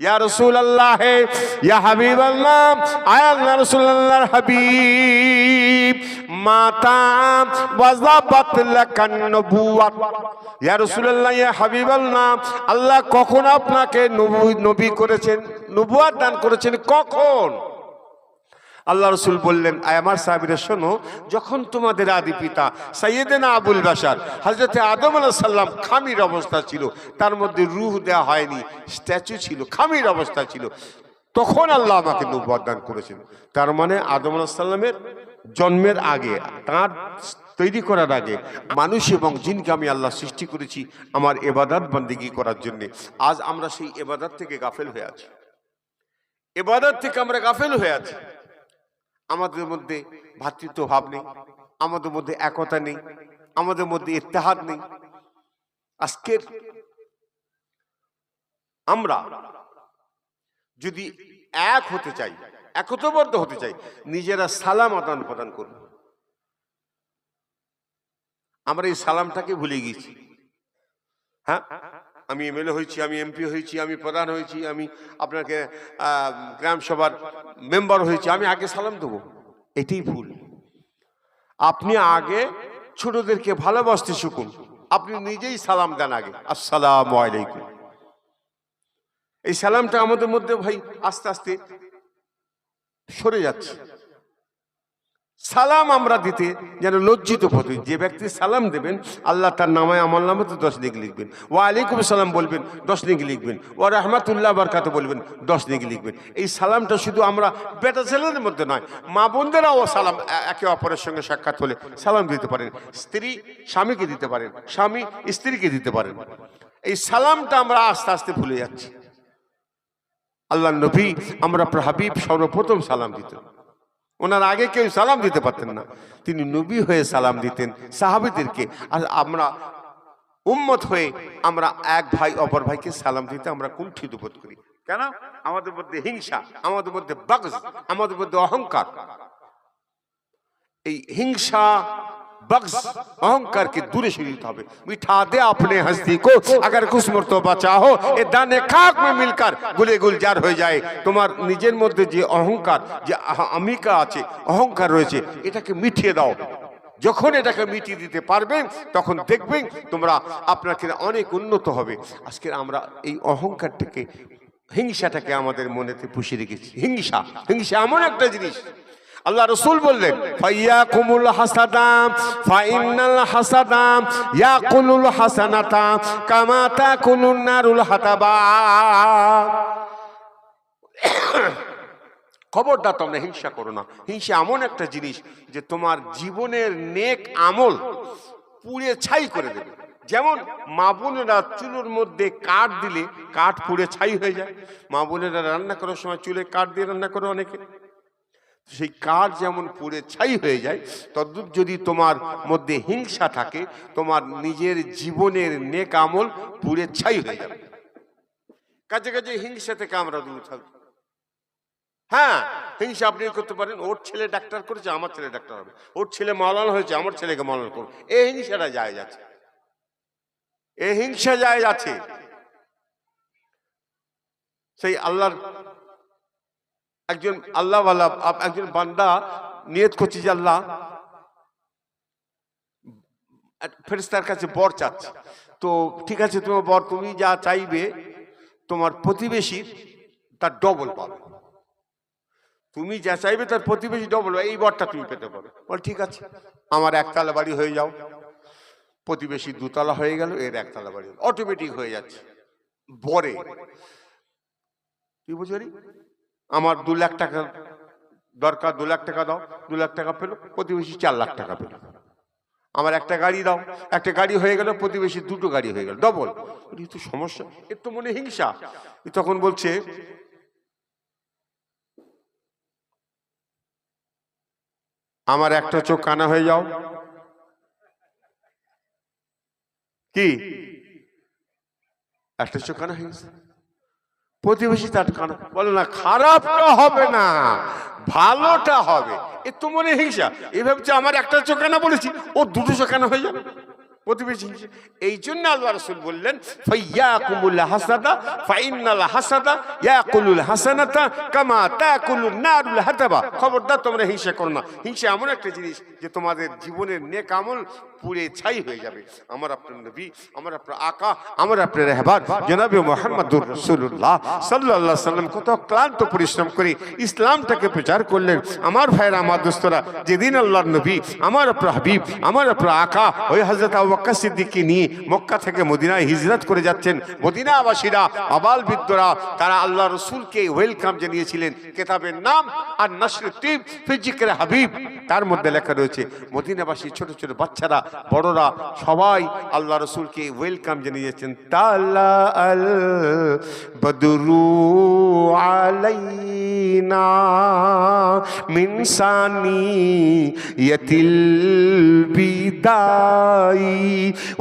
ইয়া রাসূলুল্লাহ, ইয়া হাবিবাল্লাহ, আয় আল্লাহ রাসূলুল্লাহর হাবিব। মাতা, ওয়াজাবাত লাকান নবুয়াত ইয়া রাসূলুল্লাহ, ইয়া হাবিবাল্লাহ, আল্লাহ কখন আপনাকে নবী করেছেন? নবুয়াত দান করেছেন কখন? আল্লাহ রসুল বললেন আমার সাহাবিরা, শোনো, যখন তোমাদের আদি পিতা সাইয়েদেনা আবুল বাসার হজরতে আদম আলাহ সাল্লাম খামির অবস্থা ছিল, তার মধ্যে রুহ দেওয়া হয়নি, স্ট্যাচু ছিল, খামির অবস্থা ছিল, তখন আল্লাহ আমাকে নবুয়াদ দান করেছেন। তার মানে আদম আলাহ সাল্লামের জন্মের আগে, তার তৈরি করার আগে, মানুষ এবং জিনকে আমি আল্লাহ সৃষ্টি করেছি আমার এবাদাত বন্দিগি করার জন্যে। আজ আমরা সেই এবাদাত থেকে গাফেল হয়ে আছি। এবাদাত থেকে আমরা গাফেল হয়ে আছি। আমাদের মধ্যে ভ্রাতৃত্ব ভাব নেই, আমাদের মধ্যে একতা নেই, আমাদের মধ্যে ইত্তেহাদ নেই। আজকের আমরা যদি এক হতে চাই, একতাবদ্ধ হতে চাই, নিজেরা সালাম আদান প্রদান করব। আমরা এই সালামটাকে ভুলে গেছি হ্যাঁ? আমি এমএলএ হয়েছি, আমি এমপি হয়েছি, আমি প্রধান হয়েছি, আমি আপনাকে গ্রাম সভার মেম্বার হয়েছি, আমি আগে সালাম দেবো। এটাই ভুল। আপনি আগে ছোটদেরকে ভালোবাসতে শিখুন। আপনি নিজেই সালাম দেন আগে। আসসালামু আলাইকুম। এই সালামটা আমাদের মধ্যে ভাই আস্তে আস্তে সরে যাচ্ছে। সালাম আমরা দিতে যেন লজ্জিত হতে যে ব্যক্তি সালাম দেবেন, আল্লাহ তার নামায় আমার নামে তো দশ দিকে লিখবেন। ও আলাইকুম সালাম বলবেন, দশ দিকে লিখবেন। ও রহমাতুল্লাহ বারকাত বলবেন, দশ দিকে লিখবেন। এই সালামটা শুধু আমরা বেটা ছেলেদের মধ্যে নয়, মা বোনদেরাও সালাম একে অপরের সঙ্গে সাক্ষাৎ হলে সালাম দিতে পারেন। স্ত্রী স্বামীকে দিতে পারেন, স্বামী স্ত্রীকে দিতে পারেন। এই সালামটা আমরা আস্তে আস্তে ভুলে যাচ্ছি। আল্লাহ নবী, আমরা আপনার হাবিব সর্বপ্রথম সালাম দিতেন। ওনার আগে কেউ সালাম দিতে পারতেন না। তিনি নবী হয়ে সালাম দিতেন সাহাবিদেরকে। আর আমরা উম্মত হয়ে আমরা এক ভাই অপর ভাইকে সালাম দিতে আমরা কুণ্ঠিত বোধ করি। কেন? আমাদের মধ্যে হিংসা, আমাদের মধ্যে বাগজ আমাদের মধ্যে অহংকার। এই হিংসা बग्स अहंकार के दूरे शरीर হবে मिठा दे अपने हस्ती को अगर कुछ मर्तबा चाहो ए दाने खाक में मिलकर गुले गुलजार হয়ে যায় তোমার নিজের মধ্যে যে অহংকার যে আহ- আমিকা আছে অহংকার রয়েছে এটাকে মিটিয়ে দাও যখন এটাকে মিটিয়ে দিতে পারবেন তখন দেখবেন তোমরা আপনাকে অনেক উন্নত হবে আজকে আমরা এই অহংকারটাকে হিংসাটাকে আমাদের মনেতে পুষে রেখেছি হিংসা হিংসা এমন একটা জিনিস আল্লাহ রসুল বললেন ফাইয়া কুমুল হাসাদাম ফাইনাল হাসাদাম ইয়া কুলুল হাসানাতা কামাতা কুলুন নারুল হাতাবা। খবরদার তোমরা হিংসা করো না। হিংসা এমন একটা জিনিস যে তোমার জীবনের নেক আমল পুড়ে ছাই করে দেবে। যেমন মা বোনেরা চুলোর মধ্যে কাঠ দিলে কাঠ পুড়ে ছাই হয়ে যায়। মা বোনেরা রান্না করার সময় চুলে কাঠ দিয়ে রান্না করে অনেকে। সেই কাঠ যেমন পুড়ে ছাই হয়ে যায়, তদ্রুপ যদি তোমার মধ্যে হিংসা থাকে, তোমার নিজের জীবনের নেক আমল পুড়ে ছাই হয়ে যাবে। কাজে কাজে হিংসা থেকে আমরা দূর থাকব হ্যাঁ হিংসা আপনি করতে পারেন, ওর ছেলে ডাক্তার করেছে, আমার ছেলে ডাক্তার হবে। ওর ছেলে মাওলানা হয়েছে, আমার ছেলেকে মাওলানা করবে এই হিংসাটা যায় যাচ্ছে। এই হিংসা যায় যাচ্ছে। সেই আল্লাহর একজন আল্লাহ একজন বান্দা নিয়ত করছে যে আল্লাহ ফেরিস্তার কাছে বর চাচ্ছে। তো ঠিক আছে, তোমার বর, তুমি যা চাইবে, তোমার প্রতিবেশী তার ডবল পাবে। তুমি যা চাইবে তার প্রতিবেশী ডবল এই বরটা তুমি পেতে পারো। বল, ঠিক আছে, আমার একতলা বাড়ি হয়ে যাও। প্রতিবেশী দুতলা হয়ে গেল, এর একতলা বাড়ি। অটোমেটিক হয়ে যাচ্ছে। বরে। কি বুঝলি আমার দু লাখ টাকা দরকার, দু লাখ টাকা দাও, দু লাখ টাকা পেল, প্রতিবেশী চার লাখ টাকা পেল। আমার একটা গাড়ি দাও, একটা গাড়ি হয়ে গেল, প্রতিবেশী দুটো গাড়ি হয়ে গেল ডবল তো সমস্যা, এর তো মনে হিংসা। তখন বলছে, আমার একটা চোখ কানা হয়ে যাও। কি? একটা চোখ কানা হয়ে গেছে। প্রতিবেশী তার কানা বলে না, খারাপটা হবে না, ভালোটা হবে। এ তো মনে হিংসা। এ ভাবছে, আমার একটা চোখ কানা বলেছি, ও দুটো চোখ কানা হয়ে যাবে। প্রতিবেশী হিংসে। এই জন্য আল্লাহ রসুল বললেন হাসানাতা কামা তোমরা হিংসা করো না। হিংসা এমন একটা জিনিস যে তোমাদের জীবনের নেক আমল পুড়ে ছাই হয়ে যাবে। আমার আপনার নবী, আমার আপনার আকা, আমার আপনার রেহবার জনাবে মোহাম্মদুর রসুল্লাহ সাল্লাহ সাল্লাম, কত ক্লান্ত পরিশ্রম করে ইসলামটাকে প্রচার করলেন। আমার ভাইয়েরা, আমার দোস্তরা, যেদিন আল্লাহর নবী, আমার আপনার হাবিব, আমার আপনার আকা, ওই হজরত আবাক্কা সিদ্দিককে নিয়ে মক্কা থেকে মদিনায় হিজরত করে যাচ্ছেন। মদিনাবাসীরা, আবাল বৃদ্ধরা, তারা আল্লাহ রসুলকে ওয়েলকাম জানিয়েছিলেন। কেতাবের নাম আর নসরুদ্দিন ফিজিকের হাবিব। তার মধ্যে লেখা রয়েছে, মদিনাবাসী ছোট ছোট বাচ্চারা বড়রা সবাই আল্লাহ রসুলকে ওয়েলকাম জানিয়েছেন, তালা আল বদরু আলাইনা মিনসানি ইয়তিল বিদাই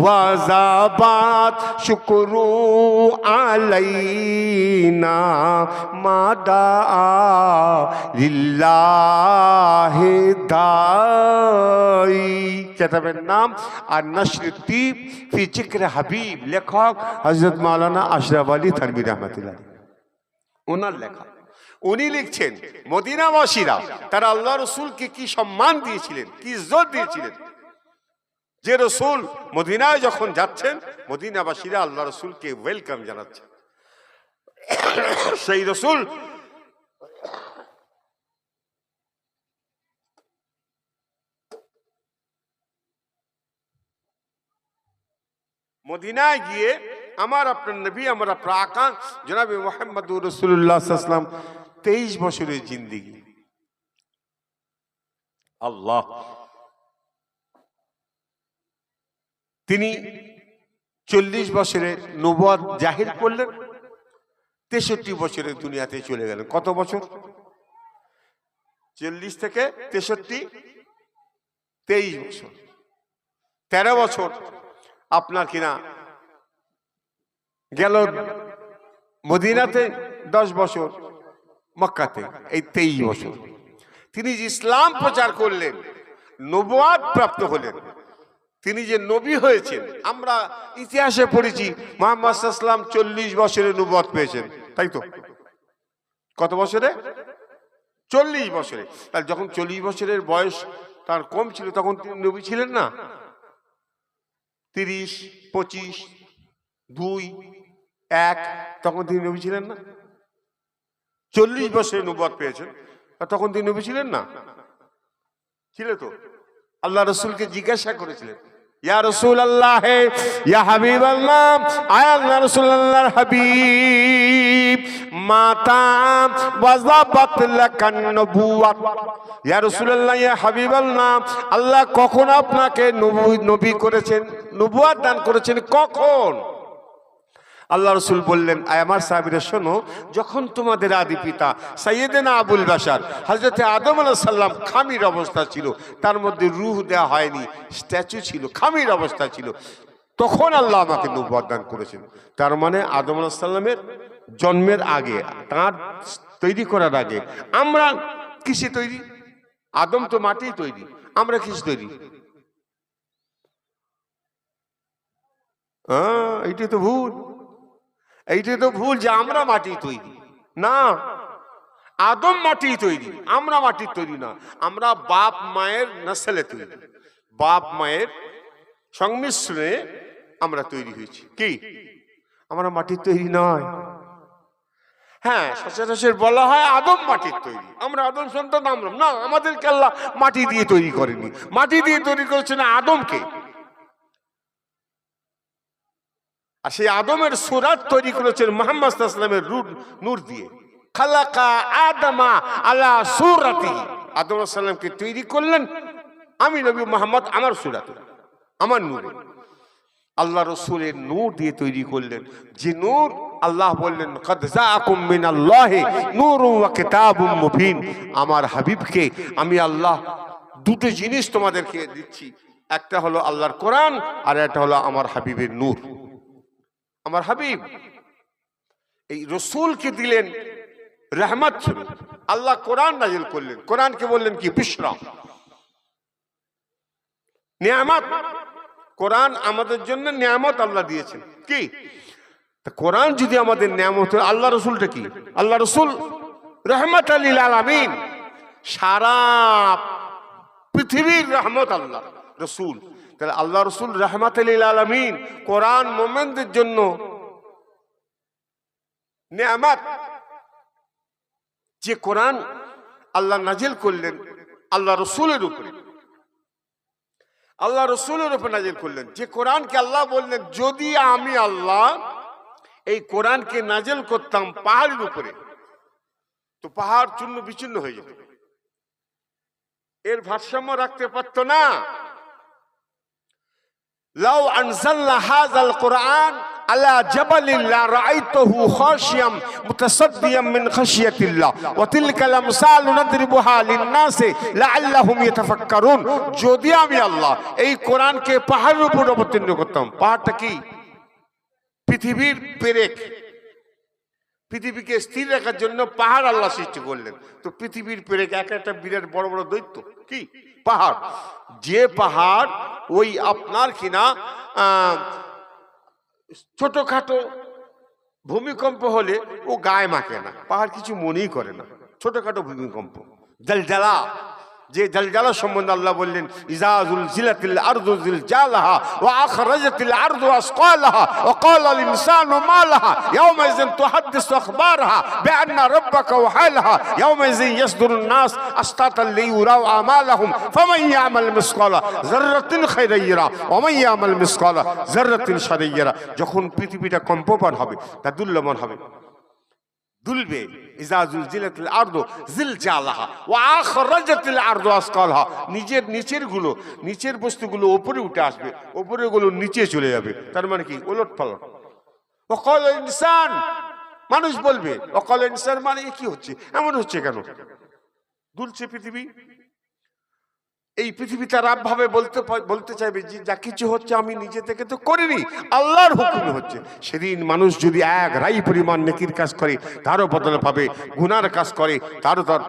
ওয়াজাবাত শুকরু আলাইনা মাদা লিল্লাহি দাই। কেতাবের নাম আর নসরুদ্দীপ ফি জিক্র হাবিব, লেখক হজরত মাওলানা আশরাফ আলী থানবী রহমতুল্লাহ ওনার লেখা। উনি লিখছেন মদিনাবাসীরা তারা আল্লাহ রসুলকে কি সম্মান দিয়েছিলেন? কি ইজ্জত দিয়েছিলেন? যে রসুল মদিনায় যখন যাচ্ছেন, মদিনাবাসীরা আল্লাহ রসুলকে ওয়েলকাম জানাচ্ছে সেই রসুল মদিনায় গিয়ে আমার আপনার নবী, আমার আপনার আকাঙ্ক জনাবি মোহাম্মদুর রসুল্লাহাম তেইশ বছরের জিন্দিগি। আল্লাহ। তিনি চল্লিশ বছরে নবাদ জাহির করলেন, তেষট্টি বছরের দুনিয়াতে চলে গেলেন। কত বছর? চল্লিশ থেকে তেষট্টি, তেইশ বছর। তেরো বছর। আপনার কিনা? গেল মদিনাতে দশ বছর, মক্কাতে এই তেইশ বছর। তিনি যে ইসলাম প্রচার করলেন নবাদ প্রাপ্ত হলেন, তিনি যে নবী হয়েছেন, আমরা ইতিহাসে পড়েছি, মোহাম্মদ চল্লিশ বছরে নবাদ পেয়েছেন, তাই তো? কত বছরে? চল্লিশ বছরে। তাহলে যখন চল্লিশ বছরের বয়স তার কম ছিল, তখন তিনি নবী ছিলেন না? তিরিশ, পঁচিশ, দুই, এক, তখন তিনি নবী ছিলেন না? চল্লিশ বছরে নুবত পেয়েছেন। তখন তিনি নবী ছিলেন না? ছিল তো। আল্লাহ রসুলকে জিজ্ঞাসা করেছিলেন ইয়া রসুল আল্লাহ ইয়া হাবিব আল্লাহ আয় আল্লাহ রসুল আল্লাহর হাবিব মাতা ওয়াজাবাত লাকান নবুয়াত ইয়া রাসূলুল্লাহ, ইয়া হাবিবাল্লাহ, আল্লাহ কখন আপনাকে নবী করেছেন? নবুয়াত দান করেছেন কখন? আল্লাহ রসুল বললেন, আয় আমার সাহাবিরা, শোনো, যখন তোমাদের আদি পিতা সাইয়েদেনা আবুল বাসার হজরতে আদম সাল্লাম খামির অবস্থা ছিল, তার মধ্যে রুহ দেওয়া হয়নি, স্ট্যাচু ছিল, খামির অবস্থা ছিল, তখন আল্লাহ আমাকে নবুয়াত দান করেছেন। তার মানে আদম আলাহ সাল্লামের জন্মের আগে, তার তৈরি করার আগে, আমরা কিসে তৈরি? আদম তো মাটি তৈরি, আমরা কিসে তৈরি? হ্যাঁ এইটাই তো ভুল। এইটাই তো ভুল যে আমরা মাটি তৈরি। না, আদম মাটি তৈরি, আমরা মাটির তৈরি না। আমরা বাপ মায়ের নসলে তৈরি। বাপ মায়ের সংমিশ্রণে আমরা তৈরি হয়েছি। কি? আমরা মাটির তৈরি নয়। হ্যাঁ সচরাচর বলা হয় আদম মাটির তৈরি। আমরা আদম সন্তান, আমরা না, আমাদেরকে আল্লাহ মাটি দিয়ে তৈরি করেনি মাটি দিয়ে তৈরি করেছেন আদমকে। আর সেই আদমের সুরাত তৈরি করেছেন মোহাম্মদ ইসলামের নূর দিয়ে। খালাকা আদমা আলা সুরাতি। আদম সাল্লামকে তৈরি করলেন আমি নবী মোহাম্মদ, আমার সুরাতে, আমার নূরে। আল্লাহ রসুলের নূর দিয়ে তৈরি করলেন। যে নূর আল্লাহ বললেন আমার হাবিবকে আমি আল্লাহ দুটো জিনিস তোমাদেরকে দিচ্ছি। একটা হলো আল্লাহর কোরআন আর একটা হলো আমার হাবিবের নূর। আমার হাবিব, এই রসুলকে দিলেন রহমত আল্লাহ কোরআন নাজিল করলেন। কোরআনকে বললেন কি? বিশ্রাম। নিয়ামত। কোরআন আমাদের জন্য নিয়ামত আল্লাহ দিয়েছেন। কি? কোরআন যদি আমাদের নিয়ামত আল্লাহ রসুলটা কি? আল্লাহ রসুল রহমত আলীল আলামিন। সারা পৃথিবীর রহমত আল্লাহ, রসুল। তাহলে আল্লাহ রসুল রহমত আলামিন কোরআন মোমেনদের জন্য নিয়ামত যে কোরআন আল্লাহ নাজিল করলেন আল্লাহ রসুলের উপরে। আল্লাহ রসুলের উপরে নাজিল করলেন। যে কোরআনকে আল্লাহ বললেন, যদি আমি আল্লাহ এই কোরআনকে নাজেল করতাম পাহাড়ের উপরে, তো পাহাড় চূর্ণ বিচ্ছিন্ন হয়ে যেত। এর ভারসাম্য রাখতে পারত না। লাউ আনজালনা হাযাল কোরআন আলা জাবালিন লা রাআইতাহু খাশিয়াম মুতাসাদ্দিয়াম মিন খাশিয়াতিল্লাহ। ওয়া তিলকাল আমসালু নাদরিবুহা লিন-নাসি লাআল্লাহুম ইয়াতাফাক্কারুন। আমি আল্লাহ এই কোরআনকে পাহাড়ের উপর অবতীর্ণ করতাম, পাহাড়টা কি? পৃথিবীর পেরেক। পৃথিবীকে স্থির রাখার জন্য পাহাড় আল্লাহ সৃষ্টি করলেন। তো পৃথিবীর পেরেক এক একটা বিরাট বড় বড় দৈত্য। কি? পাহাড়। যে পাহাড় ওই আপনার কিনা ছোটখাটো ভূমিকম্প হলে ও গায়ে মাকে না, পাহাড় কিছু মনেই করে না। ছোটখাটো ভূমিকম্প, জলজালা। যে জলজালা সম্বন্ধে আল্লাহ বললেন ইজাজুল জিলাতিল আরদু জিলজালাহা ওয়া আখরাজাতিল আরদু আসকালাহা ওয়া ক্বালা আল ইনসানু মা লাহা ইয়াওমাইযিন তুহাদ্দিসু আখবারাহা বিআন্না রাব্বাকা ওয়াহালাহা ইয়াওমাইযিন ইয়াসদুরুন নাস আশতাতান লিয়ুরাউ আমালাহুম ফামান ইয়ামাল মিসকালা যাররাতিন খায়রান ইয়ারা ওয়া মান ইয়ামাল মিসকালা যাররাতিন শাররান ইয়ারা। যখন পৃথিবীটা কম্পমান হবে, তা দুল্যমান হবে। দুলবে। ইজাজুল জিলাতিল আরদু জিলজালাহা ওয়া আখরাজাতিল আরদু আসকালহা। নিজের নিচেরগুলো, নিচের বস্তুগুলো ওপরে উঠে আসবে উপরে গুলো নিচে চলে যাবে। তার মানে কি? ওলট পালট। অকল ইনসান, মানুষ বলবে, অকল ইনসান মানে কি হচ্ছে? এমন হচ্ছে কেন? দুলছে পৃথিবী। এই পৃথিবী তার ভাবে বলতে বলতে চাইবে যে যা কিছু হচ্ছে আমি নিজে থেকে তো করিনি, আল্লাহর হুকুমে হচ্ছে। সেদিন মানুষ যদি এক রাই পরিমাণ নেকির কাজ করে, তারও বদলে পাবে, গুনার কাজ করে, তারও তার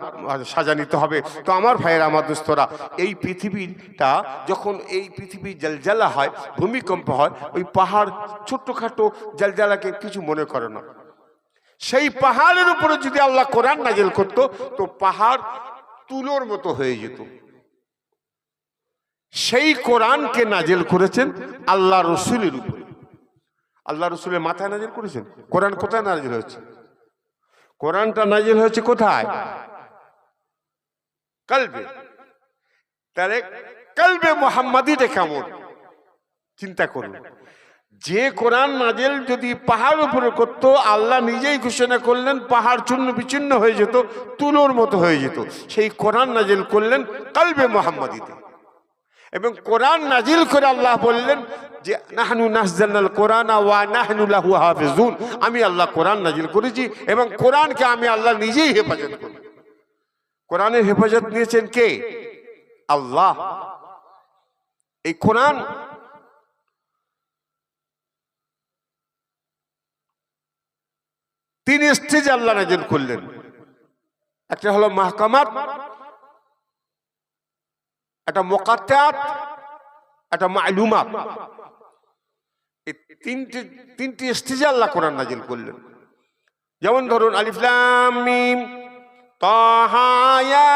সাজা নিতে হবে। তো আমার ভাইয়ের, আমার দোস্তরা, এই পৃথিবীটা যখন এই পৃথিবী জলজালা হয়, ভূমিকম্প হয়, ওই পাহাড় ছোট্টখাটো জলজালাকে কিছু মনে করে না। সেই পাহাড়ের উপরে যদি আল্লাহ কোরআন নাজেল করতো, তো পাহাড় তুলোর মতো হয়ে যেত। সেই কোরআনকে নাজেল করেছেন আল্লাহ রসুলের উপরে। আল্লাহ রসুলের মাথায় নাজেল করেছেন? কোরআন কোথায় নাজেল হয়েছে? কোরআনটা নাজেল হয়েছে কোথায়? কালবে। তাহলে কালবে মোহাম্মদীটা কেমন? চিন্তা করুন। যে কোরআন নাজেল যদি পাহাড় উপরে করতো, আল্লাহ নিজেই ঘোষণা করলেন, পাহাড় চূর্ণ বিচ্ছিন্ন হয়ে যেত, তুলোর মতো হয়ে যেত। সেই কোরআন নাজেল করলেন কালবে মোহাম্মদীতে এবং কোরআন নাজিল করে আল্লাহ বললেন যে, নাহনু নাহজাল কোরআন ওয়া নাহনু লাহু হাফিজুন। আমি আল্লাহ কোরআন নাজিল করেছি এবং কোরআনকে আমি আল্লাহ নিজেই হেফাজত করি। কোরআনের হেফাজত নিয়েছেন কে? আল্লাহ। এই কোরআন তিন স্টেজে আল্লাহ নাজিল করলেন। একটা হলো মাহকামাত একটা মোকাত্তাত, একটা মালুমাত এই তিনটি তিনটি স্টেজে আল্লাহ কোরআন নাজিল করলেন। যেমন ধরুন আলিফলাম মিম, তাহা ইয়া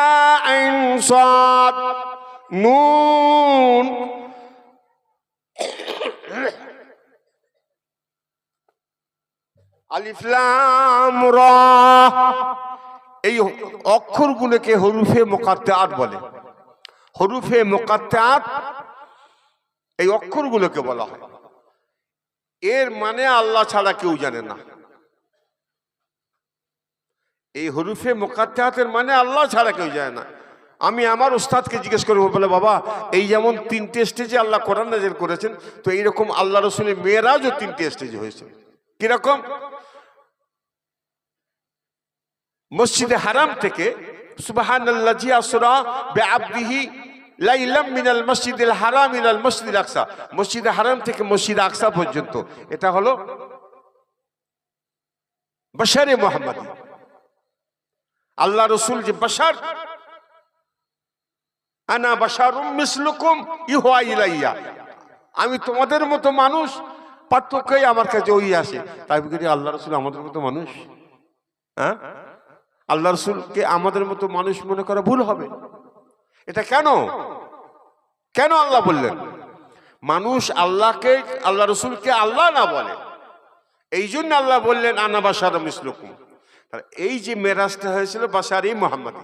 আইন নুন আলিফলাম র। এই অক্ষরগুলোকে হরুফে মোকাত্তাত বলে। হরুফে মোকাত্তাত, এই অক্ষরগুলোকে বলা হয়। এর মানে আল্লাহ ছাড়া কেউ জানে না। এই হরুফে মোকাত্তাতের মানে আল্লাহ ছাড়া কেউ জানে না। আমি আমার ওস্তাদকে জিজ্ঞেস করব, বলে, বাবা, এই যেমন তিনটে স্টেজে আল্লাহ কোরআন নাজির করেছেন, তো এইরকম আল্লাহ রসুলের মেয়েরাজও তিনটে স্টেজে হয়েছে। কীরকম? মসজিদে হারাম থেকে সুবহানাল্লাজি আসরা বিআবদিহি লাইলাম মিনাল মসজিদিল হারাম ইলাল মসজিদিল আকসা। মসজিদে হারাম থেকে মসজিদ আকসা পর্যন্ত। এটা হলো বশারে মোহাম্মদী। আল্লাহ রসুল যে বশার, আনা বশারুম মিসলুকুম ইহুয়া ইলাইয়া। আমি তোমাদের মতো মানুষ, পার্থক্যই আমার কাছে ওই আসে। তাই বলি আল্লাহ রসুল আমাদের মতো মানুষ হ্যাঁ? আল্লাহ রসুলকে আমাদের মতো মানুষ মনে করা ভুল হবে। এটা কেন? কেন আল্লাহ বললেন? মানুষ আল্লাহকে, আল্লাহ রসুলকে আল্লাহ না বলে। এই জন্য আল্লাহ বললেন, আনা বাসার মিসলুকুম। এই যে মেরাজটা হয়েছিল বাসারি মোহাম্মদ,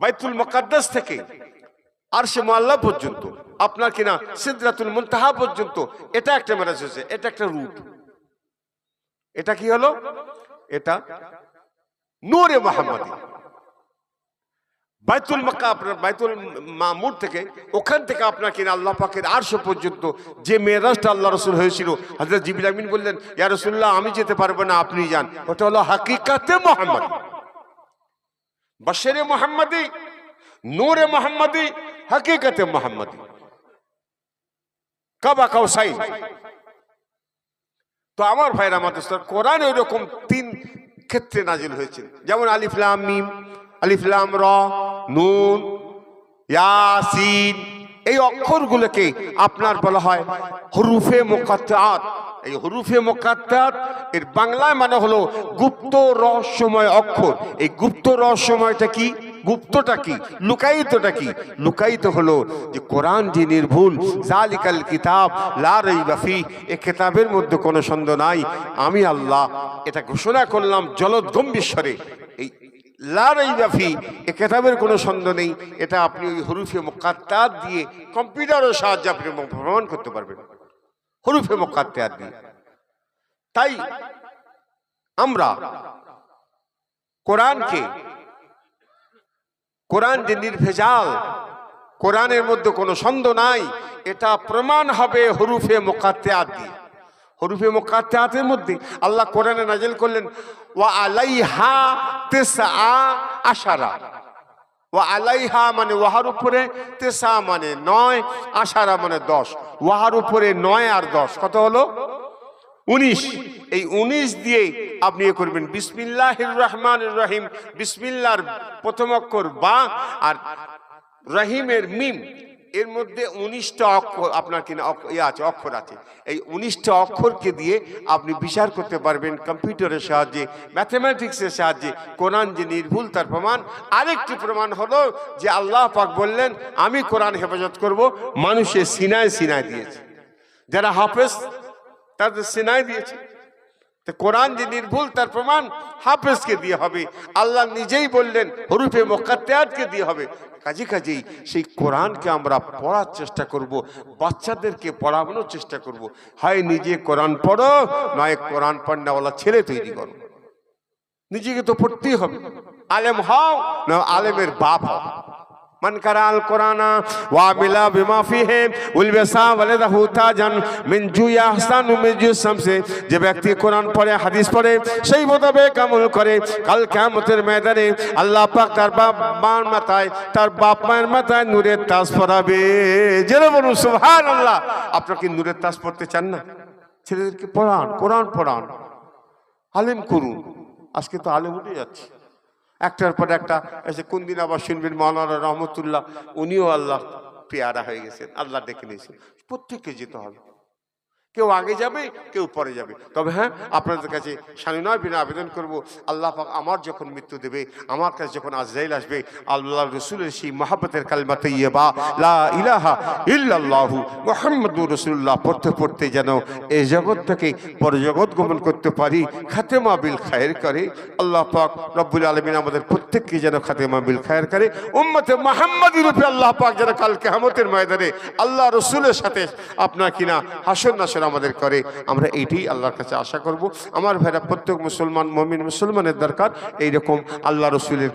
বাইতুল মকাদ্দাস থেকে আর সে মোয়াল্লা পর্যন্ত, আপনার কিনা সিদ্ধাতুল মুনতাহা পর্যন্ত, এটা একটা মেরাজ হয়েছে, এটা একটা রুট এটা কি হলো? এটা নূরে মোহাম্মদী। বাইতুল মক্কা আপনার বাইতুল মামুর থেকে ওখান থেকে আপনার কিনা আল্লাহ পাকের আটশো পর্যন্ত যে মেয়েরাজটা আল্লাহ রসুল হয়েছিল হাজরত জিবিল আমিন বললেন, ইয়া রসুল্লাহ আমি যেতে পারব না, আপনি যান। ওটা হলো হাকিকাতে মোহাম্মদ। বাশেরে মোহাম্মদী, নূরে মোহাম্মদী, হাকিকাতে মোহাম্মদী। কাবা কাউসাইন। তো আমার ভাইরা আমাদের কোরআন ওইরকম তিন ক্ষেত্রে নাজিল হয়েছে। যেমন আলিফলাম মিম আলিফলাম র, নুন, ইয়াসিন, এই অক্ষরগুলোকে আপনার বলা হয় হরুফে মোকাত্তাত। এই হরুফে মোকাত্তাত, এর বাংলায় মানে হলো গুপ্ত রহস্যময় অক্ষর। এই গুপ্ত রহস্যময়টা কি? গুপ্তটা কি? লুকায়িতটা কি? লুকায়িত হলো যে কোরআন যে নির্ভুল জালিকাল কিতাব, লা রাইবা ফি, এ কিতাবের মধ্যে কোনো সন্দেহ নাই। আমি আল্লাহ এটা ঘোষণা করলাম জলদ গম্ভীশ্বরে এই লারাইবাফি এ কেতাবের কোনো সন্দেহ নেই। এটা আপনি ওই হরুফে মোকাত্তার দিয়ে কম্পিউটারের সাহায্যে আপনি প্রমাণ করতে পারবেন। হরুফে মোকাত্তার দিয়ে। তাই আমরা কোরআনকে, কোরআন যে নির্ভেজাল, কোরআনের মধ্যে কোনো সন্দেহ নাই, এটা প্রমাণ হবে হরুফে মোকাত্তার দিয়ে। হরুফে মোকাত্তাতের মধ্যে আল্লাহ কোরআনে নাজেল করলেন, ওয়া আলাইহা তেসা আশারা। ওয়া আলাইহা মানে ওয়াহার উপরে তেসা মানে নয়, আশারা মানে দশ। ওয়াহার উপরে নয় আর দশ, কত হলো? উনিশ। এই উনিশ দিয়ে আপনি এ করবেন। বিসমিল্লাহ রহমান রহিম। বিসমিল্লার প্রথম অক্ষর বা আর রহিমের মিম। এর মধ্যে উনিশটা অক্ষর আপনার কিনা ইয়ে আছে, অক্ষর আছে। এই উনিশটা অক্ষরকে দিয়ে আপনি বিচার করতে পারবেন কম্পিউটারের সাহায্যে, ম্যাথমেটিক্সের সাহায্যে, কোরআন যে নির্ভুল তার প্রমাণ। আরেকটি প্রমাণ হলো যে আল্লাহ পাক বললেন, আমি কোরআন হেফাজত করব মানুষের সিনায় সিনায় দিয়েছে। যারা হাফেজ, তাদের সিনায় দিয়েছে। তো কোরআন যে নির্ভুল, তার প্রমাণ হাফেজকে দিয়ে হবে। আল্লাহ নিজেই বললেন, হরুফে মোকাত্তায়াতকে দিয়ে হবে। কাজে কাজেই সেই কোরআনকে আমরা পড়ার চেষ্টা করব, বাচ্চাদেরকে পড়ানোর চেষ্টা করব। হয়, নিজে কোরআন পড়ো, নয় কোরআন পড়নাওয়ালা ছেলে তৈরি করো। নিজেকে তো পড়তেই হবে। আলেম হও না আলেমের বাপ হও। من قرأ القرآن وعمل بما فيه ولبسا ولده تاجا من جوي احسان من جو শামসে যে ব্যক্তি কোরআন পড়ে হাদিস পড়ে সেই মোতাবেক আমল করে কাল কিয়ামতের ময়দানে আল্লাহ পাক তার বাপ মার মাথায় তার বাপ মায়ের মাথায় নূরের তাজ পরাবে জেনে বলুন সুবহানাল্লাহ আপনারা কি নূরের তাজ পড়তে চান না ছেলেদেরকে পড়ান কোরআন পড়ান আলেম করুন আজকে তো আলেম উঠে যাচ্ছে একটার পর একটা এসে কোন দিন আবার শুনবেন মাওলানা রহমতুল্লাহ, উনিও আল্লাহ পেয়ারা হয়ে গেছেন, আল্লাহ ডেকে নিয়েছেন। প্রত্যেককে যেতে হবে। কেউ আগে যাবে, কেউ পরে যাবে। তবে হ্যাঁ আপনাদের কাছে সানুনয় বিনা আবেদন করব, আল্লাহ পাক আমার যখন মৃত্যু দেবে, আমার কাছে যখন আজরাইল আসবে আল্লাহ রসুলের সেই মহাব্বতের কালমা তৈয়বা, লা ইলাহা ইল্লাল্লাহু রাসূলুল্লাহ, পড়তে পড়তে যেন এই জগৎ থেকে পরজগৎ গমন করতে পারি, খাতেমা বিল খায়ের করে। আল্লাহ পাক রব্বুল আলমিন আমাদের প্রত্যেককে যেন খাতেমা বিল খায়ের করে। উম্মতে মাহমদি রূপে আল্লাহ পাক যেন কাল কেহামতের ময়দানে আল্লাহ রসুলের সাথে আপনার কিনা হাসন নাসন আমাদের করে। আমরা এইটাই আল্লাহর কাছে আশা করব। আমার ভাইরা, প্রত্যেক মুসলমান, মমিন, মুসলমানের দরকার এইরকম আল্লাহ রসুলের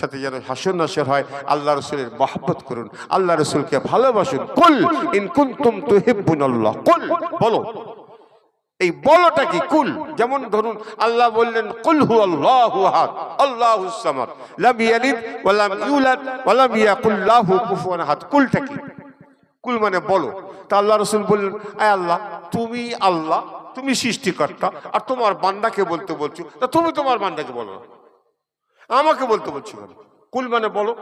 সাথে যেন হাসন নাসর হয়, আল্লাহ রসুলের মহব্বত করুন। আল্লাহ রসুলকে ভালোবাসুন। কুল ইন কুনতুম তুহিব্বুনাল্লাহ। কুল, বলো। এই বলটা কি কুল? যেমন ধরুন, আল্লাহ বললেন, কুল হু আল্লাহ আহাদ, আল্লাহু সামাদ, লাম ইয়ালিদ ওয়া লাম ইউলাদ ওয়া লাম ইয়াকুল কুফুয়ান আহাদ। কুলটা কি? কুল মানে বলো। তা আল্লাহ রসুল বললেন, আয় আল্লাহ, তুমি আল্লাহ, তুমি সৃষ্টিকর্তা, আর তোমার বান্দাকে বলতে বলছো। তা তুমি তোমার বান্দাকে বলো আমাকে বলতে বলছো কেন? কুল মানে বলো।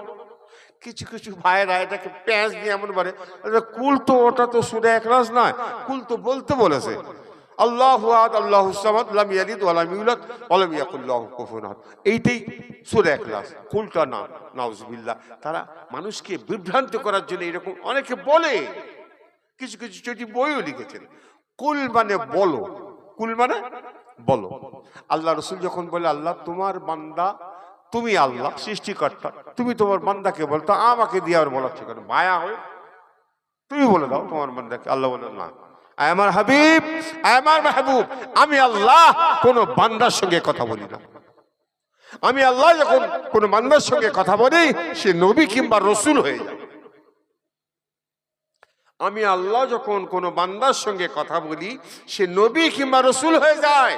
কিছু কিছু ভাইয়েরা এটাকে প্যাঁচ দিয়ে এমন বলে কুল তো ওটা তো সুরে একরাজ নয়, কুল তো বলতে বলেছে। আল্লাহ আল্লাহ সামাদ, লাম ইয়ালিদ ওয়া লাম ইউলাদ, ওয়া লাম ইয়াকুল লাহু কুফুওয়ান আহাদ। এইটাই সূরা ইখলাস। কুলটা না, নাউজুবিল্লাহ। তারা মানুষকে বিভ্রান্ত করার জন্য এরকম অনেকে বলে। কিছু কিছু চটি বইও লিখেছেন। কুল মানে বলো। কুল মানে বলো। আল্লাহ রসুল যখন বলে, আল্লাহ তোমার বান্দা, তুমি আল্লাহ, সৃষ্টিকর্তা, তুমি তোমার বান্দাকে বলতো, আমাকে দিয়ে আর বলাচ্ছ কেন মায়া হয়ে, তুমি বলে দাও তোমার বান্দাকে। আল্লাহ বলে, না। আমার হাবিব আমার মাহবুব। আমি আল্লাহ কোন বান্দার সঙ্গে কথা বলি না। আমি আল্লাহ যখন কোন বান্দার সঙ্গে কথা বলি, সে নবী কিংবা রসুল হয়ে যায়। আমি আল্লাহ যখন কোনো বান্দার সঙ্গে কথা বলি, সে নবী কিংবা রসুল হয়ে যায়।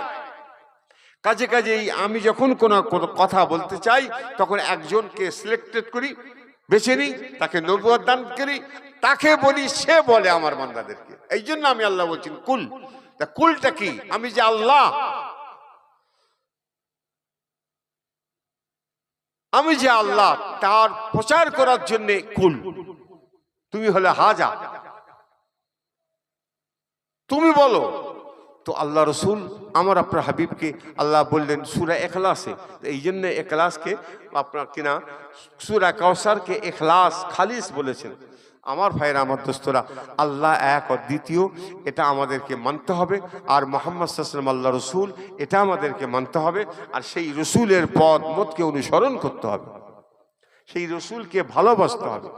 কাজে কাজেই আমি যখন কোনো কথা বলতে চাই, তখন একজনকে সিলেক্টেড করি, বেছে নিই, তাকে নবুয়াদ দান করি তাকে বলি, সে বলে আমার বান্দাদেরকে। এই জন্য আমি আল্লাহ বলছি, কুল। তা কুলটা কি? আমি যে আল্লাহ। আমি যে আল্লাহ, তার প্রচার করার জন্য কুল। তুমি হলে হাজা। তুমি বলো, তো আল্লাহ রসুল, আমার আপনার হাবিবকে আল্লাহ বললেন, সুরা এখলাসে এই জন্য এখলাসকে আপনার কিনা, সুরা কাউসারকে এখলাস খালিস বলেছেন। আমার ভাইয়েরা আমার দোস্তরা, আল্লাহ এক ও দ্বিতীয়, এটা আমাদেরকে মানতে হবে। আর মোহাম্মদ সাল্লাম আল্লাহ রসুল, এটা আমাদেরকে মানতে হবে। আর সেই রসুলের পথ, মতকে অনুসরণ করতে হবে। সেই রসুলকে ভালোবাসতে হবে।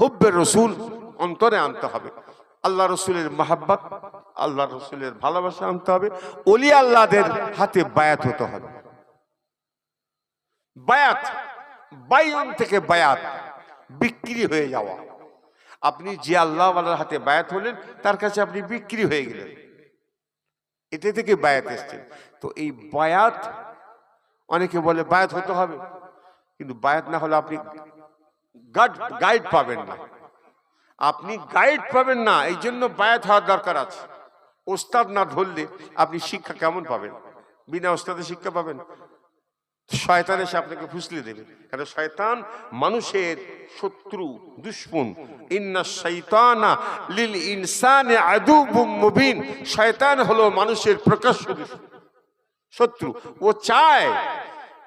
হুব্বের রসুল অন্তরে আনতে হবে। আল্লাহ রসুলের মাহাব্বাত আল্লাহ রসুলের ভালোবাসা আনতে হবে। অলি আল্লাহদের হাতে বায়াত হতে হবে। বায়াত, বাইন থেকে বায়াত, বিক্রি হয়ে যাওয়া। আপনি যে আল্লাহ হাতে বায়াত হলেন, তার কাছে আপনি বিক্রি হয়ে গেলেন। এতে থেকে বায়াত এসছে। তো এই বায়াত, অনেকে বলে বায়াত হতে হবে, কিন্তু বায়াত না হলে আপনি গাইড গাইড পাবেন না। আপনি গাইড পাবেন না, এই জন্য বায়াত হওয়ার দরকার আছে। ওস্তাদ না ধরলে আপনি শিক্ষা কেমন পাবেন? বিনা ওস্তাদে শিক্ষা পাবেন? শয়তান এসে আপনাকে ফুসলে দেবে। কারণ শয়তান মানুষের শত্রু, দুশ্মন। ইন্না শৈতানা লিল ইনসানে আদুবুম মুবিন। শয়তান হলো মানুষের প্রকাশ্য শত্রু। ও চায়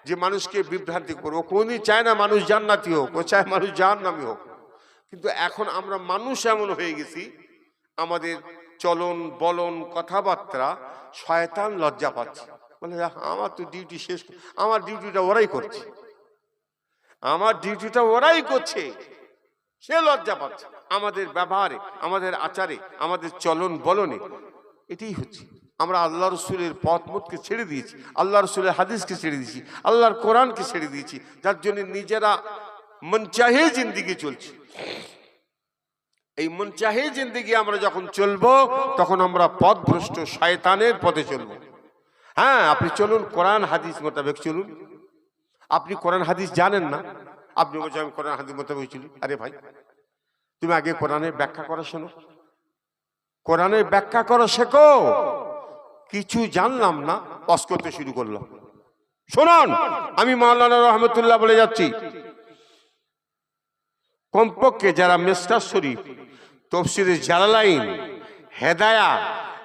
যে মানুষকে বিভ্রান্তি করবে ও কোনদিন চায় না মানুষ জান্নাতি হোক, ও চায় মানুষ জাহান্নামি হোক। কিন্তু এখন আমরা মানুষ এমন হয়ে গেছি, আমাদের চলন, বলন, কথাবার্তা শয়তান লজ্জা পাচ্ছে। বলে "আহ, আমার তো ডিউটি শেষ আমার ডিউটিটা ওরাই করছে। আমার ডিউটিটা ওরাই করছে। সে লজ্জা পাচ্ছে। আমাদের ব্যবহারে আমাদের আচারে আমাদের চলন বলনে এটাই হচ্ছে। আমরা আল্লাহ রসুলের পথমতকে ছেড়ে দিয়েছি আল্লাহ রসুলের হাদিসকে ছেড়ে দিয়েছি আল্লাহর কোরআনকে ছেড়ে দিয়েছি যার জন্য নিজেরা মনচাহে জিন্দিগি চলছে। এই মনচাহে জিন্দিগি আমরা যখন চলবো তখন আমরা পথভ্রষ্ট শয়তানের পথে চলবো। হ্যাঁ আপনি চলুন, কোরআন, হাদিস মোতাবেক চলুন। আপনি কোরআন, হাদিস জানেন না। আপনি বলছেন, আমি কোরআন, হাদিস মোতাবেক চলি। আরে ভাই, তুমি আগে কোরআনের ব্যাখ্যা করা, শোনো। কোরআনের ব্যাখ্যা করো, শেখো। কিছু জানলাম না পাস করতে শুরু করলাম। শুনুন, আমি মাওলানা রহমতুল্লাহ বলে যাচ্ছি। কমপক্ষে যারা মেস্টার শরীফ, তফসিরে জালালাইন, হেদায়া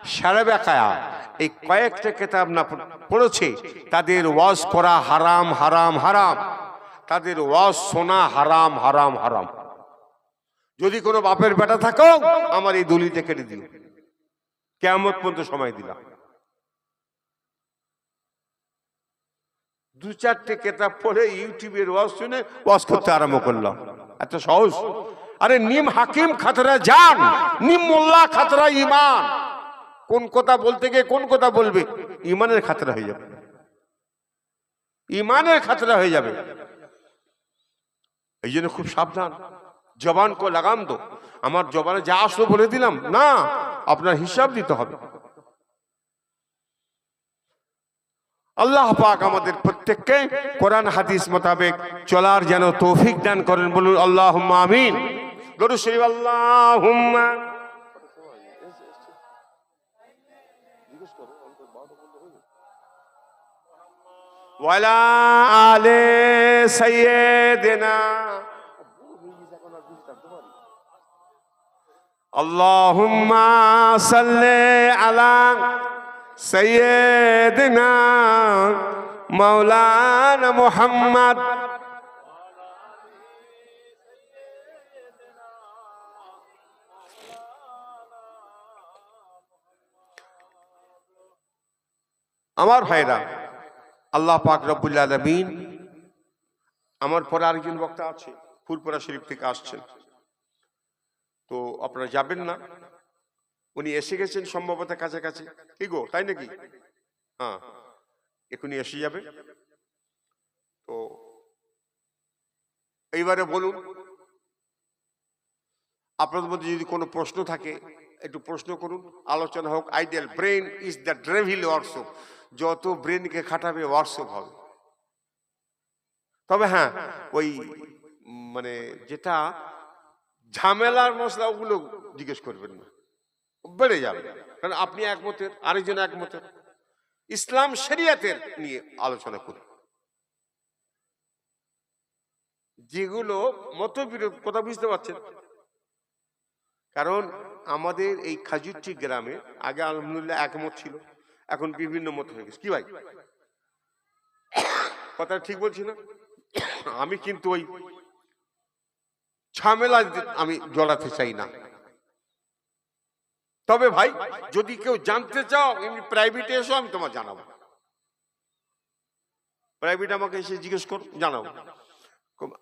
সারাবেকায়া এই কয়েকটা কেতাব না পড়েছে। তাদের ওয়াজ করা হারাম হারাম হারাম। তাদের ওয়াজ শোনা হারাম হারাম হারাম। যদি কোনো বাপের বেটা থাকো, আমার এই দলিলটা কেটে দিও। কেমন পর্যন্ত সময় দিলাম। দু চারটে কেতাব পড়ে ইউটিউবের ওয়াজ শুনে ওয়াজ করতে আরম্ভ করলাম। এত সহজ। আরে নিম হাকিম খাতরা জান, নিম মোল্লা খাতরা ইমান। কোন কথা বলতে গিয়ে কোন কথা বলবে? ইমানের খাতরা হয়ে যাবে। ইমানের খাতরা হয়ে যাবে। এই জন্য খুব সাবধান। জবান কো লাগাম দো। আমার জবানে যা আসলো বলে দিলাম। না, আপনার হিসাব দিতে হবে। আল্লাহ পাক আমাদের প্রত্যেককে কোরআন, হাদিস মোতাবেক চলার যেন তৌফিক দান করেন। বলুন আল্লাহ আমিন। গরু শরীফ আল্লাহ ওয়ালা আলে সাইয়েদিনা। আল্লাহুম্মা সাল্লি আলা সাইয়েদিনা মাওলানা মুহাম্মদ। আমার ফায়দা আল্লাহ পাক রব্বুল আলমিন আমার পরে আরেকজন বক্তা আছে ফুরপুরা শরীফ থেকে আসছেন। তো আপনারা যাবেন না। উনি এসে গেছেন সম্ভবত কাছাকাছি। কি গো, তাই নাকি? হ্যাঁ এখনই এসে যাবে। তো এইবারে বলুন, আপনাদের মধ্যে যদি কোনো প্রশ্ন থাকে একটু প্রশ্ন করুন, আলোচনা হোক। Ideal brain is the devil workshop যত ব্রেনকে খাটাবে ওয়ার্কশপ হবে। তবে হ্যাঁ ওই মানে যেটা ঝামেলার মশলা, ওগুলো জিজ্ঞেস করবেন না। বেড়ে যাবে। কারণ আপনি একমতের, আরেকজন একমতের। ইসলাম শরিয়াতের নিয়ে আলোচনা করুন। যেগুলো মতবিরোধ, কথা বুঝতে পারছেন? কারণ আমাদের এই খাজুরটি গ্রামে আগে আলহামদুলিল্লাহ একমত ছিল, এখন বিভিন্ন মত হয়ে গেছে। কি ভাই? কথা ঠিক বলছি না? আমি কিন্তু ওই ঝামেলা আমি জড়াতে চাই না। তবে ভাই, যদি কেউ জানতে চাও এমনি প্রাইভেটে এসো, আমি তোমার জানাব। প্রাইভেট আমাকে এসে জিজ্ঞেস কর জানাব।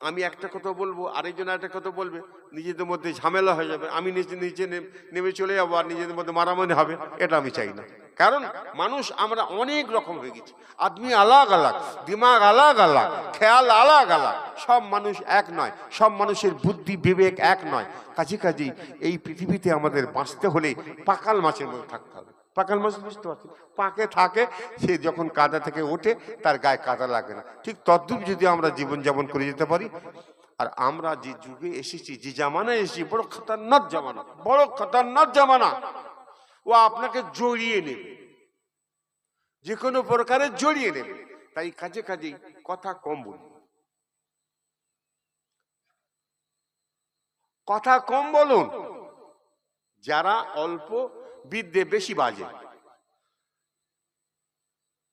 আমি একটা কথা বলব, আরেকজন একটা কথা বলবে, নিজেদের মধ্যে ঝামেলা হয়ে যাবে। আমি নিচে নিচে নেম- চলে যাব আর নিজেদের মধ্যে মারামারি হবে, এটা আমি চাই না। কারণ মানুষ আমরা অনেক রকম হয়ে গেছি। আদমি আলাগ আলাগ, দিমাগ আলাগ আলাগ, খেয়াল আলাগ আলাগ। সব মানুষ এক নয়, সব মানুষের বুদ্ধি, বিবেক এক নয়। কাজে কাজেই এই পৃথিবীতে আমাদের বাঁচতে হলে পাকাল মাছের মধ্যে থাকতে হবে। পাকাল মাছ বুঝতে পারছি। পাকে থাকে, সে যখন কাদা থেকে ওঠে, তার গায়ে কাদা লাগে না। ঠিক তদ্রুপ যদি আমরা জীবনযাপন করে যেতে পারি, আর আমরা যে যুগে এসেছি, যে জামানায় এসেছি, বড় খতরনাক জামানা, বড় খতরনাক জামানা, ও আপনাকে জড়িয়ে নেবে। যে কোনো প্রকারে জড়িয়ে নেবে। তাই কাজে কাজেই কথা কম বলুন কথা কম বলুন। যারা অল্প বিদ্যে বেশি বাজে।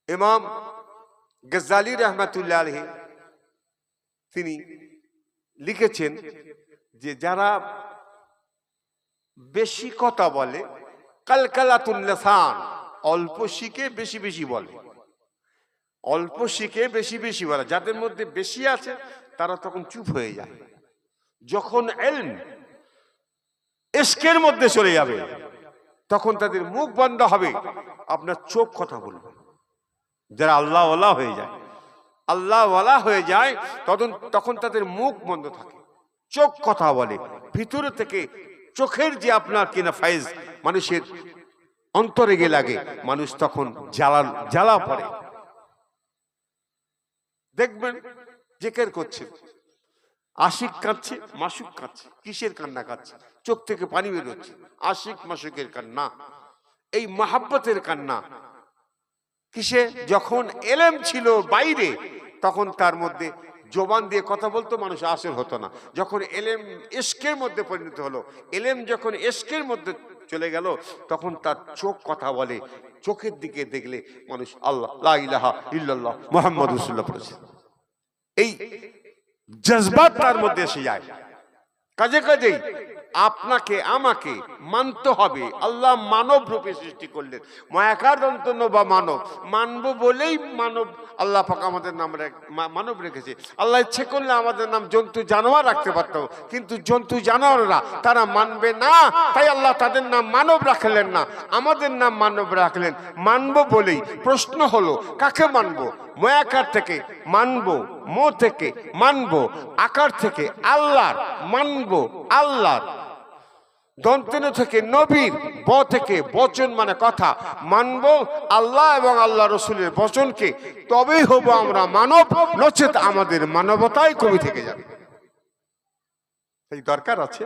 ইমাম গজ্জালি রহমাতুল্লাহ আলহী তিনি লিখেছেন যে যারা বেশি কথা বলে কালকালাতুল্লাসান অল্প শিখে বেশি বেশি বলে। অল্প শিখে বেশি বেশি বলে। যাদের মধ্যে বেশি আছে, তারা তখন চুপ হয়ে যায়। যখন এলম এসকের মধ্যে চলে যাবে। তখন তাদের মুখ বন্ধ হবে। আপনার চোখ কথা বলবে যারা আল্লাহওয়ালা হয়ে যায়, আল্লাহওয়ালা হয়ে যায় তখন তখন তাদের মুখ বন্ধ থাকে। চোখ কথা বলে। ভিতরে থেকে চোখের যে আপনার কিনা ফাইজ, মানুষের অন্তরে গিয়ে লাগে। মানুষ তখন জ্বালা জ্বালা পড়ে। দেখবেন, জেকের করছে। আশিক কাঁদছে, মাসুক কাঁদছে, কিসের কান্না কাঁদছে? চোখ থেকে পানি বেরোচ্ছে আশিক, মাসুকের কান্না, এই মাহাব্বতের কান্না। কিসে? যখন এলেম ছিল বাইরে, তখন তার মধ্যে জবান দিয়ে কথা বলতো, মানুষ আসর হতো না। যখন এলেম এসকের মধ্যে পরিণত হলো, এলেম যখন এসকের মধ্যে চলে গেল, তখন তার চোখ কথা বলে, চোখের দিকে দেখলে মানুষ আল্লাহ, লা ইলাহা ইল্লাল্লাহ মোহাম্মদ রসুল্লাহ এই জজবাত তার মধ্যে এসে যায়। কাজে কাজেই আপনাকে, আমাকে মানতে হবে। আল্লাহ মানব রূপে সৃষ্টি করলেন। মায়াকার দন্তন্য বা মানব মানব বলেই মানব আল্লাহ পাক আমাদের নাম মানব রেখেছে। আল্লাহ ইচ্ছে করলে আমাদের নাম জন্তু জানোয়ার রাখতে পারত, কিন্তু জন্তু জানোয়াররা তারা মানবে না। তাই আল্লাহ তাদের নাম মানব রাখলেন না। আমাদের নাম মানব রাখলেন। মানব বলেই প্রশ্ন হলো, কাকে মানবো? ময়াকার থেকে মানবো, মো থেকে মানবো, আকার থেকে আল্লাহর, মানবো আল্লাহর। দন্তেন থেকে নবীর, ব থেকে বচন মানে কথা। মানব আল্লাহ এবং আল্লাহ রসুলের বচনকে, তবেই হব আমরা মানব, নচেত আমাদের মানবতাই কমে থেকে যাবে। এই দরকার আছে?